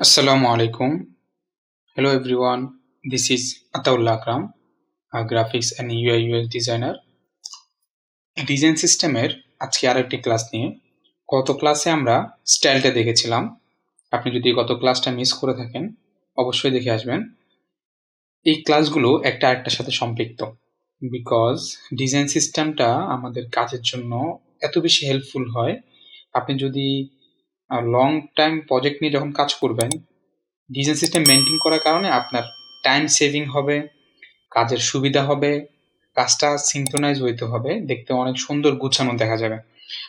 Assalamu alaikum. Hello everyone. This is Ataullah Akram, a graphics and UI UX designer. Design সিস্টেমের আজকে আরেকটি class নিয়ে গত ক্লাসে আমরা স্টাইলটা দেখেছিলাম আপনি যদি গত ক্লাসটা মিস করে থাকেন অবশ্যই দেখে আসবেন এই ক্লাসগুলো একটা আরেকটার সাথে সম্পৃক্ত বিকজ ডিজাইন সিস্টেমটা আমাদের কাজের জন্য এত বেশি হেল্পফুল হয় আপনি যদি লং টাইম প্রজেক্ট নিয়ে যখন কাজ করবেন ডিজাইন সিস্টেম মেনটেন করার কারণে আপনার টাইম সেভিং হবে, কাজের সুবিধা হবে, কাজটা সিঙ্ক্রোনাইজ হইতে হবে, দেখতে অনেক সুন্দর গুছানো দেখা যাবে।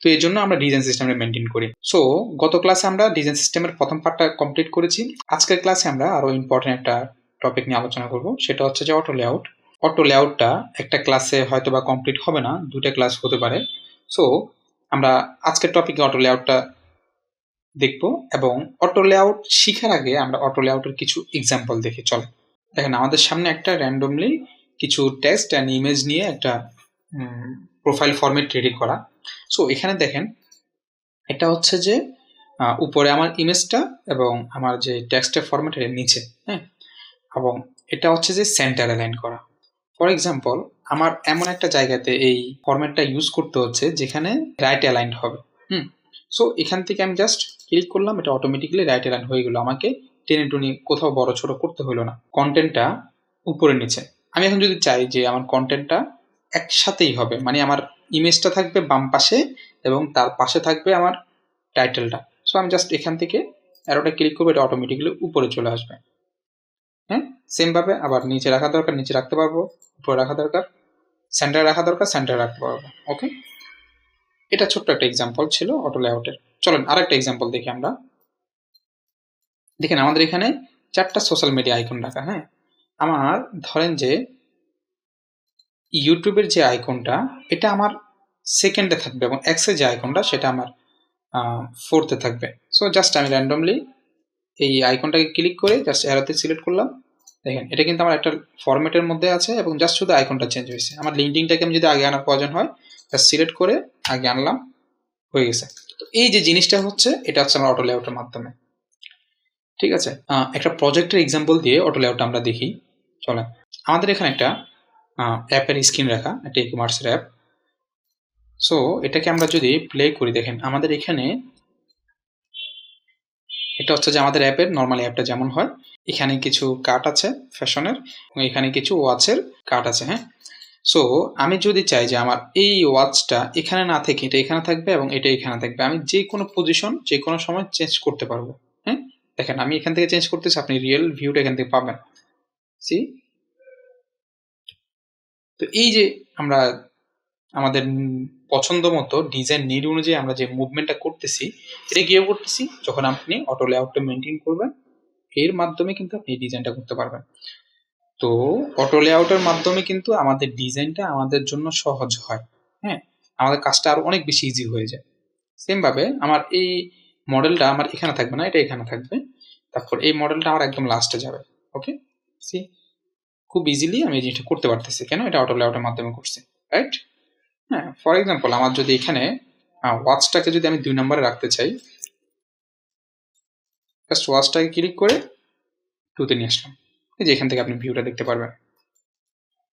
তো এই জন্য আমরা ডিজাইন সিস্টেমটা মেনটেন করি। সো গত ক্লাসে আমরা ডিজাইন সিস্টেমের প্রথম পার্টটা কমপ্লিট করেছি। আজকের ক্লাসে আমরা আরও ইম্পর্টেন্ট একটা টপিক নিয়ে আলোচনা করব, সেটা হচ্ছে যে অটো লেআউট অটো লেআউটটা একটা ক্লাসে হয়তো বা কমপ্লিট হবে না দুটা ক্লাস হতে পারে। সো আমরা আজকের টপিকে অটো লেআউটটা দেখব এবং অটো লেআউট শিখার আগে আমরা অটো লেআউটের কিছু এক্সাম্পল দেখি চলে। দেখেন আমাদের সামনে একটা র্যান্ডমলি কিছু টেক্সট অ্যান্ড ইমেজ নিয়ে একটা প্রোফাইল ফরম্যাট রেডি করা। সো এখানে দেখেন, এটা হচ্ছে যে উপরে আমার ইমেজটা এবং আমার যে টেক্সটের ফরম্যাট এর নিচে হ্যাঁ? এবং এটা হচ্ছে যে সেন্টার অ্যালাইন করা। ফর এক্সাম্পল আমার এমন একটা জায়গাতে এই ফরম্যাটটা ইউজ করতে হচ্ছে যেখানে রাইট অ্যালাইন্ড হবে, হুম? সো এখান থেকে আমি জাস্ট ক্লিক করলাম, এটা অটোমেটিক্যালি রাইট অ্যালাইন হয়ে গেলো আমাকে। টেনে টুনি কোথাও বড় ছোট করতে হলো না। কন্টেন্টটা উপরে নিচে। আমি এখন যদি চাই যে আমার কন্টেন্টটা একসাথেই হবে মানে আমার ইমেজটা থাকবে বাম পাশে এবং তার পাশে থাকবে আমার টাইটেলটা সো আমি জাস্ট এখান থেকে অ্যারোটা ক্লিক করব, এটা অটোমেটিক্যালি উপরে চলে আসবে। হ্যাঁ? সেমভাবে আবার নিচে রাখা দরকার, নিচে রাখতে পারব, উপরে রাখা দরকার সেন্টারে রাখা দরকার সেন্টারে রাখতে পারব। ওকে এটা ছোট্ট একটা এক্সাম্পল ছিল অটো লেআউটের চলেন আরেকটা এক্সাম্পল দেখি আমরা। দেখেন আমাদের এখানে চারটা সোশ্যাল মিডিয়া আইকন রাখা হ্যাঁ? আমার ধরেন যে ইউটিউবের যে আইকনটা এটা আমার সেকেন্ডে থাকবে এবং এক্সের যে আইকনটা সেটা আমার ফোর্থে থাকবে। সো জাস্ট আমি র্যান্ডমলি এই আইকনটাকে ক্লিক করে জাস্ট এরাতে সিলেক্ট করলাম। দেখেন, এটা কিন্তু আমার একটা ফরম্যাটের মধ্যে আছে এবং জাস্ট শুধু আইকনটা চেঞ্জ হয়েছে। আমার লিঙ্কডিংটাকে আমি যদি আগে আনার প্রয়োজন হয় জাস্ট সিলেক্ট করে আগে আনলাম, হয়ে গেছে। তো এই যে জিনিসটা হচ্ছে, এটা হচ্ছে আমার অটো লেআউটের মাধ্যমে। ঠিক আছে? একটা প্রজেক্টের এক্সাম্পল দিয়ে অটো লেআউট আমরা দেখি। চলে আমাদের এখানে একটা অ্যাপের স্ক্রিন রাখা, একটা ই কমার্সের অ্যাপ সো এটাকে আমরা যদি প্লে করি, দেখেন, আমাদের এখানে এটা হচ্ছে যে আমাদের অ্যাপের নর্মাল অ্যাপটা যেমন হয়, এখানে কিছু কার্ট আছে ফ্যাশনের এবং এখানে কিছু ওয়াচের কার্ট আছে হ্যাঁ? সো আমি যদি চাই যে আমার এই ওয়াচটা এখানে না থেকে, এটা এখানে থাকবে এবং এটা এখানে থাকবে, আমি যে কোনো পজিশন যে কোনো সময় চেঞ্জ করতে পারব। হ্যাঁ দেখেন, আমি এখান থেকে চেঞ্জ করতেছি, আপনি রিয়েল ভিউটা এখান থেকে পাবেন। সি তো এই যে আমরা আমাদের পছন্দ মতো ডিজাইন নিড অনুযায়ী আমরা যে মুভমেন্টটা করতেছি, এটা কীভাবে করতেছি? যখন আপনি অটো লেআউটটা মেনটেন করবেন, এর মাধ্যমে কিন্তু আপনি ডিজাইনটা করতে পারবেন। তো অটো লেআউটের মাধ্যমে কিন্তু আমাদের ডিজাইনটা আমাদের জন্য সহজ হয়। হ্যাঁ? আমাদের কাজটা আরও অনেক বেশি ইজি হয়ে যায়। সেমভাবে আমার এই মডেলটা আমার এখানে থাকবে না, এটা এখানে থাকবে। তারপর এই মডেলটা আমার একদম লাস্টে যাবে। ওকে সি খুব ইজিলি আমি এই জিনিসটা করতে পারতেছি। কেন? এটা অটো লেআউটের মাধ্যমে করছি। রাইট হ্যাঁ ফর এক্সাম্পল আমার যদি এখানে ওয়াচটাকে যদি আমি দুই নম্বরে রাখতে চাই জাস্ট ওয়াচটাকে ক্লিক করে টুতে নিয়ে আসলাম। এই যে এখান থেকে আপনি ভিউটা দেখতে পারবেন।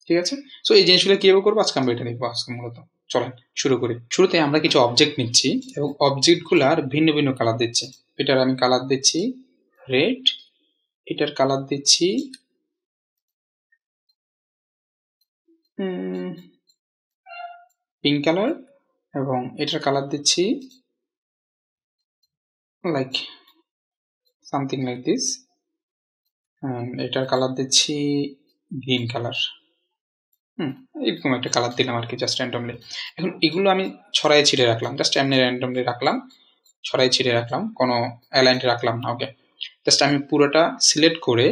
ঠিক আছে? সো এই জিনিসগুলো কীভাবে করব? আজকে আমরা এটা দেখব আজকে মূলত। চলেন, শুরু করি। শুরুতে আমরা কিছু অবজেক্ট নিচ্ছি এবং অবজেক্টগুলার ভিন্ন ভিন্ন কালার দিচ্ছি। এটার আমি কালার দিচ্ছি রেড এটার কালার দিচ্ছি পিঙ্ক কালার এবং এটার কালার দিচ্ছি লাইক সামথিং লাইক দিস এটার কালার দিচ্ছি গ্রিন কালার হুম, এরকম একটা কালার দিলাম আর কি জাস্ট র্যান্ডমলি এখন এগুলো আমি ছড়াই ছিঁড়ে রাখলাম জাস্ট এমনি র্যান্ডমলি রাখলাম, ছড়াই ছিঁড়ে রাখলাম, কোনো অ্যালাইন্ট রাখলাম না ওকে জাস্ট আমি পুরোটা সিলেক্ট করে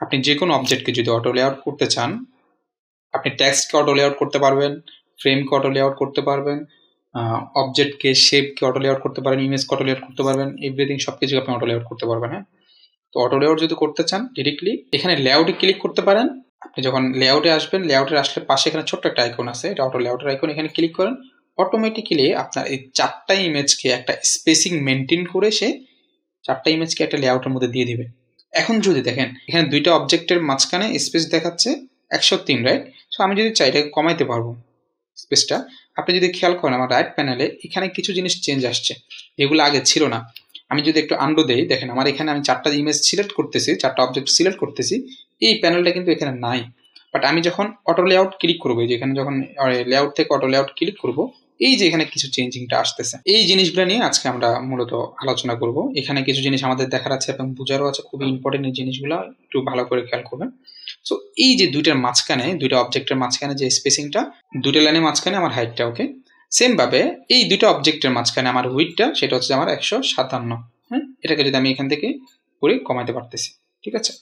আপনি যে কোনো অবজেক্টকে যদি অটো লেআউট করতে চান, আপনি টেক্সটকে অটো লেআউট করতে পারবেন ফ্রেমকে অটো লেআউট করতে পারবেন অবজেক্টকে শেপকে অটো লেআউট করতে পারেন ইমেজকে অটো লেআউট করতে পারবেন এভরিথিং সব কিছু আপনি অটো লেআউট করতে পারবেন হ্যাঁ? তো অটো লেআউট যদি করতে চান ডিরেক্টলি এখানে লেআউটে ক্লিক করতে পারেন। আপনি যখন লেআউটে আসবেন লেআউটে আসলে পাশে এখানে ছোট্ট একটা আইকন আছে। এটা অটো লেআউটের আইকন এখানে ক্লিক করেন। অটোমেটিক্যালি আপনার এই চারটা ইমেজকে একটা স্পেসিং মেনটেন করে সে চারটা ইমেজকে একটা লেআউটের মধ্যে দিয়ে দিবে। এখন যদি দেখেন, এখানে দুইটা অবজেক্টের মাঝখানে স্পেস দেখাচ্ছে, একশো তিন রাইট সো আমি যদি চাই এটাকে কমাইতে পারব স্পেসটা আপনি যদি খেয়াল করেন, আমার রাইট প্যানেলে এখানে কিছু জিনিস চেঞ্জ আসছে। যেগুলো আগে ছিল না। আমি যদি একটু আন্ডো দেই, দেখেন আমার এখানে আমি চারটা ইমেজ সিলেক্ট করতেছি, চারটা অবজেক্ট সিলেক্ট করতেছি, এই প্যানেলটা কিন্তু এখানে নাই। বাট আমি যখন অটো লেআউট ক্লিক করব যেখানে যখন লেআউট থেকে অটো লেআউট ক্লিক করব, এই যে এখানে কিছু চেঞ্জিংটা আসতেছে। এই জিনিসগুলো নিয়ে আজকে আমরা মূলত আলোচনা করব। এখানে কিছু জিনিস আমাদের দেখার আছে এবং বোঝারও আছে, খুবই ইম্পর্টেন্ট এই জিনিসগুলো, একটু ভালো করে খেয়াল করবেন। সো এই যে দুইটার মাঝখানে, দুইটা অবজেক্টের মাঝখানে যে স্পেসিংটা দুটো লাইনের মাঝখানে আমার হাইটটা ওকে সেম ভাবে এই দুটো অবজেক্টের মাঝখানে আমার উইথটা সেটা হচ্ছে আমার একশো সাতান্ন। হ্যাঁ এটাকে যদি আমি এখান থেকে করে কমাতে পারতেছি, ঠিক আছে?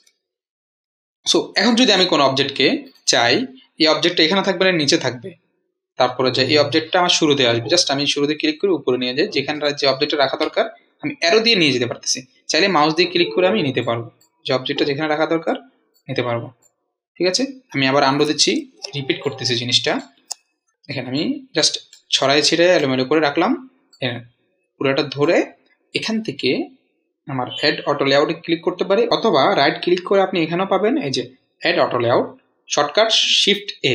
সো এখন যদি আমি কোনো অবজেক্টকে চাই, এই অবজেক্টটা এখানে থাকবে না, নিচে থাকবে। তারপরে যে এই অবজেক্টটা আমার শুরুতে আসবে জাস্ট আমি শুরুতে ক্লিক করে উপরে নিয়ে যাই যেখানে যে অবজেক্টটা রাখা দরকার, আমি অ্যারো দিয়ে নিয়ে যেতে পারতেছি। চাইলে মাউস দিয়ে ক্লিক করে আমি নিতে পারব। যে অবজেক্টটা যেখানে রাখা দরকার, নিতে পারব। ঠিক আছে? আমি আবার আন্ডো দিচ্ছি রিপিট করতেছি জিনিসটা। এখানে আমি জাস্ট ছড়াই ছিঁড়ে এলোমেলো করে রাখলাম। পুরোটা ধরে এখান থেকে আমার অ্যাড অটো লেআউটে ক্লিক করতে পারি অথবা রাইট ক্লিক করে আপনি এখানেও পাবেন এই যে add auto layout shortcut shift A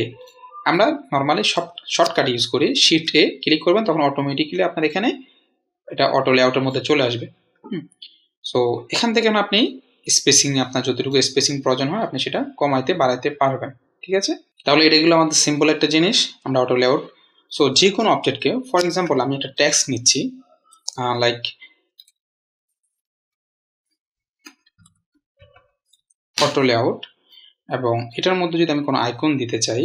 আমরা নর্মালি শর্ট শর্টকাট ইউজ করি শিফট এ ক্লিক করবেন তখন অটোমেটিক্যালি আপনার এখানে এটা অটো লেআউটের মধ্যে চলে আসবে। সো এখান থেকে আপনি স্পেসিং আপনার যতটুকু স্পেসিং প্রয়োজন হয় আপনি সেটা কমাইতে বাড়াইতে পারবেন। ঠিক আছে? তাহলে এটাগুলো আমাদের সিম্পল একটা জিনিস আমরা অটো লেআউট সো যে কোনো অবজেক্টকে ফর এক্সাম্পল আমি একটা ট্যাক্স নিচ্ছি লাইক অটো লেআউট এবং এটার মধ্যে যদি আমি কোনো আইকন দিতে চাই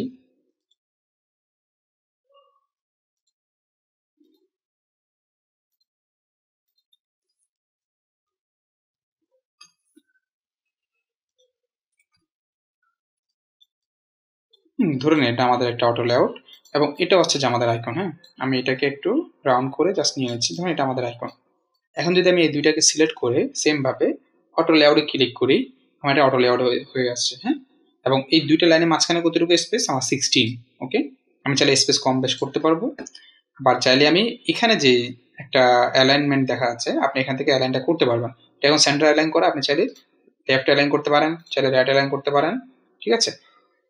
ধরে নিন এটা আমাদের একটা অটো লেআউট এবং এটা হচ্ছে যে আমাদের আইকন হ্যাঁ? আমি এটাকে একটু রাউন্ড করে জাস্ট নিয়ে নিচ্ছি, ধরুন এটা আমাদের আইকন এখন যদি আমি এই দুইটাকে সিলেক্ট করে সেমভাবে অটো লেআউটে ক্লিক করি, আমার এটা অটো লেআউট হয়ে আসছে হ্যাঁ? এবং এই দুইটা লাইনের মাঝখানে কতটুকু স্পেস আমার সিক্সটিন ওকে আমি চাইলে স্পেস কম বেশ করতে পারব। আবার চাইলে আমি এখানে যে একটা অ্যালাইনমেন্ট দেখা যাচ্ছে, আপনি এখান থেকে অ্যালাইনটা করতে পারবেন। এটা এখন সেন্টার অ্যালাইন করা, আপনি চাইলে লেফট অ্যালাইন করতে পারেন, চাইলে রাইট অ্যালাইন করতে পারেন, ঠিক আছে?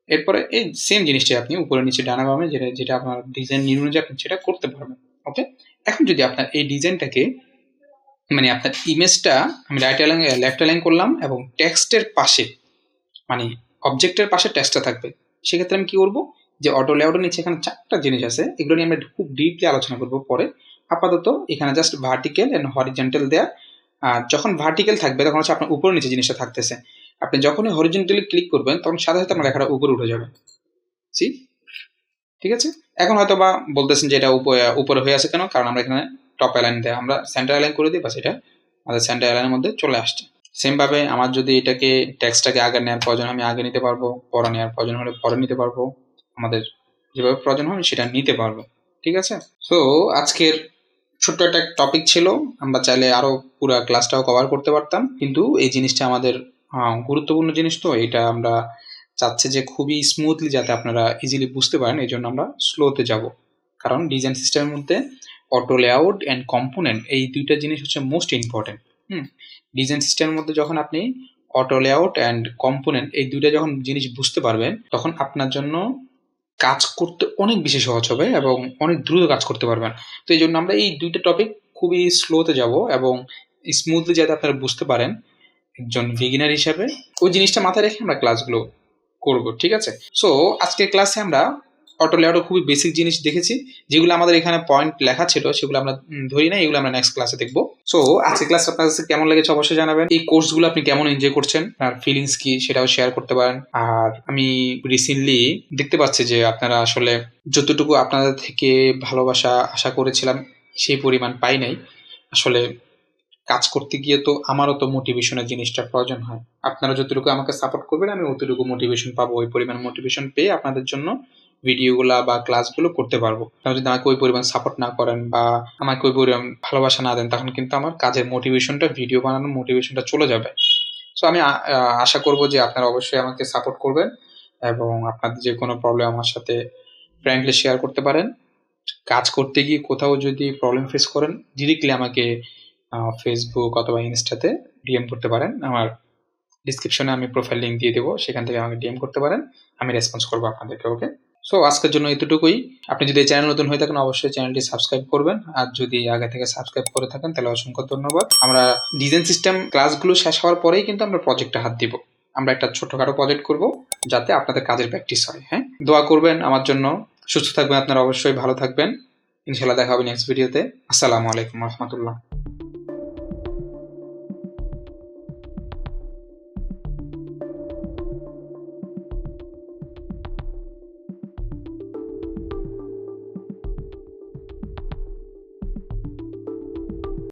এরপরে এই সেম জিনিসটাই আপনি উপরে নিচে ডানা বামে যেটা যেটা আপনার ডিজাইন নিয়ে অনুযায়ী আপনি সেটা করতে পারবেন ওকে এখন যদি আপনার এই ডিজাইনটাকে মানে আপনার ইমেজটা আমি রাইট অ্যালাইন লেফট অ্যালাইন করলাম এবং টেক্সটের পাশে মানে অবজেক্টের পাশে টেক্সটটা থাকবে, সেক্ষেত্রে আমি কি করব? যে অটো লেআউটের নিচে এখানে চারটা জিনিস আছে, এগুলো নিয়ে আমরা খুব ডিপলি আলোচনা করব পরে। আপাতত এখানে জাস্ট ভার্টিক্যাল অ্যান্ড হরিজেন্টাল দেয়া, আর যখন ভার্টিক্যাল থাকবে, তখন হচ্ছে আপনার উপরে নিচে জিনিসটা থাকতেছে। আপনি যখনই হরিজেন্টালি ক্লিক করবেন, তখন সাথে সাথে আপনার লেখাটা উপরে উঠে যাবে। সি ঠিক আছে? এখন হয়তো বা বলতেছেন যে এটা উপরে হয়ে আছে কেন? কারণ আমরা এখানে টপ অ্যালাইন দেয় আমরা সেন্টার অ্যালাইন করে দিই, বাস এটা আমাদের সেন্টার অ্যালাইনের মধ্যে চলে আসছে। সেমভাবে আমার যদি এটাকে ট্যাক্সটাকে আগে নেওয়ার প্রয়োজন আমি আগে নিতে পারব, পরে নেওয়ার প্রয়োজন হলে পরে নিতে পারব। আমাদের যেভাবে প্রয়োজন হয় সেটা নিতে পারব। ঠিক আছে? সো আজকের ছোট্ট একটা টপিক ছিল। আমরা চাইলে আরও পুরো ক্লাসটাও কভার করতে পারতাম। কিন্তু এই জিনিসটা আমাদের গুরুত্বপূর্ণ জিনিস তো, এটা আমরা চাচ্ছে যে খুবই স্মুথলি যাতে আপনারা ইজিলি বুঝতে পারেন, এই জন্য আমরা স্লোতে যাব। কারণ ডিজাইন সিস্টেমের মধ্যে অটো লেআউট অ্যান্ড কম্পোনেন্ট এই দুইটা জিনিস হচ্ছে মোস্ট ইম্পর্টেন্ট হুম? ডিজাইন সিস্টেমের মধ্যে যখন আপনি অটো লেআউট অ্যান্ড কম্পোনেন্ট এই দুইটা যখন জিনিস বুঝতে পারবেন, তখন আপনার জন্য কাজ করতে অনেক বেশি সহজ হবে এবং অনেক দ্রুত কাজ করতে পারবেন। তো এই জন্য আমরা এই দুইটা টপিক খুবই স্লোতে যাব এবং স্মুথলি যাতে আপনারা বুঝতে পারেন একজন বিগিনার হিসাবে ওই জিনিসটা মাথায় রেখে আমরা ক্লাসগুলো করব, ঠিক আছে? সো আজকের ক্লাসে আমরা অটো লেআউটের খুবই বেসিক জিনিস দেখেছি, যেগুলো আমাদের এখানে পয়েন্ট লেখা ছিল, সেগুলো আমরা ধরি না এগুলো আমরা নেক্সট ক্লাসে দেখব। সো আজকে ক্লাস আপনার কাছে কেমন লেগেছে অবশ্যই জানাবেন। এই কোর্সগুলো আপনি কেমন এনজয় করছেন? আর ফিলিংস কি, সেটাও শেয়ার করতে পারেন। আর আমি রিসেন্টলি দেখতে পাচ্ছি যে আপনারা আসলে যতটুকু আপনাদের থেকে ভালোবাসা আশা করেছিলাম, সেই পরিমাণ পাই নাই। আসলে কাজ করতে গিয়ে তো আমারও তো মোটিভেশনের জিনিসটা প্রয়োজন হয়। আপনারা যতটুকু আমাকে সাপোর্ট করবেন, আমি অতটুকু মোটিভেশন পাবো। ওই পরিমাণ মোটিভেশন পেয়ে আপনাদের জন্য ভিডিওগুলা বা ক্লাসগুলো করতে পারব। তাহলে যদি আমাকে ওই পরিমাণ সাপোর্ট না করেন বা আমাকে ওই পরিমাণ ভালোবাসা না দেন, তখন কিন্তু আমার কাজের মোটিভেশনটা ভিডিও বানানোর মোটিভেশনটা চলে যাবে। সো আমি আশা করব যে আপনারা অবশ্যই আমাকে সাপোর্ট করবেন এবং আপনাদের যে কোনো প্রবলেম আমার সাথে ফ্র্যাঙ্কলি শেয়ার করতে পারেন। কাজ করতে গিয়ে কোথাও যদি প্রবলেম ফেস করেন ডিরেক্টলি আমাকে ফেসবুক অথবা ইনস্টাতে ডিএম করতে পারেন। আমার ডিসক্রিপশনে আমি প্রোফাইল লিঙ্ক দিয়ে দেবো। সেখান থেকে আমাকে ডিএম করতে পারেন। আমি রেসপন্স করব আপনাদেরকে ওকে সো আজকের জন্য এতটুকুই। আপনি যদি চ্যানেল নতুন হয়ে থাকেন, অবশ্যই চ্যানেলটি সাবস্ক্রাইব করবেন। আর যদি আগে থেকে সাবস্ক্রাইব করে থাকেন, তাহলে অসংখ্য ধন্যবাদ। আমরা ডিজাইন সিস্টেম ক্লাসগুলো শেষ হওয়ার পরেই কিন্তু আমরা প্রজেক্টে হাত দিব। আমরা একটা ছোটখাটো প্রজেক্ট করব, যাতে আপনাদের কাজের প্র্যাকটিস হয় হ্যাঁ? দোয়া করবেন আমার জন্য। সুস্থ থাকবেন আপনারা অবশ্যই, ভালো থাকবেন। ইনশাল্লাহ দেখা হবে নেক্সট ভিডিওতে আসসালামু আলাইকুম রহমতুল্লাহ।